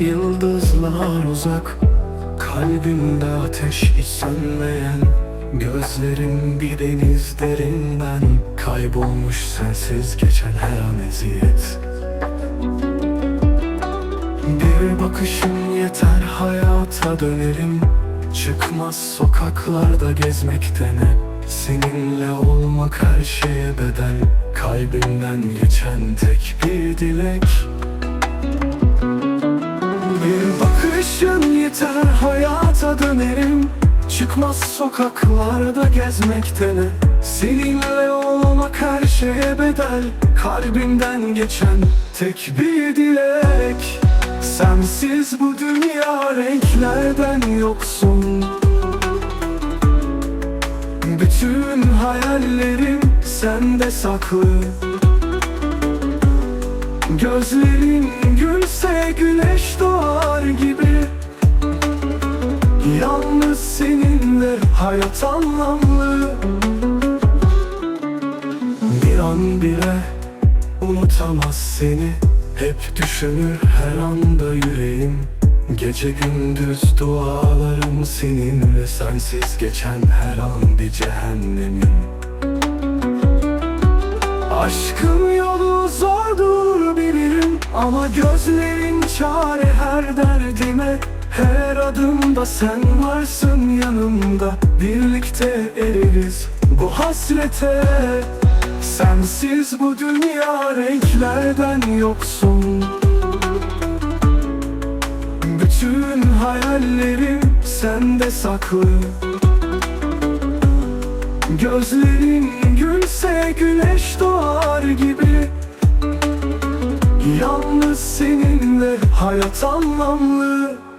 Yıllar uzak. Kalbimde ateş hiç sönmeyen Gözlerim bir deniz derinden. Kaybolmuş sensiz geçen her an eziyet. Bir bakışın yeter hayata dönerim. Çıkmaz sokaklarda gezmekten hep Seninle olmak her şeye bedel. Kalbimden geçen tek bir dilek yeter hayata dönerim. Çıkmaz sokaklarda gezmekten Seninle olmak her şeye bedel. Kalbimden geçen tek bir dilek. Sensiz bu dünya renklerden yoksun. Bütün hayallerim sende saklı. Gözlerin gülse güneş doğar gibi Yalnız seninle hayat anlamlı. Bir an bile unutamaz seni. Hep düşünür her anda yüreğim. Gece gündüz dualarım seninle. Sensiz geçen her an bir cehennemim. Aşkın yolu zordur bilirim. Ama gözlerin çare her derdime Her adımda sen varsın yanımda. Birlikte ereriz bu hasrete. Sensiz bu dünya renklerden yoksun. Bütün hayallerim sende saklı. Gözlerin gülse güneş doğar gibi. Yalnız seninle hayat anlamlı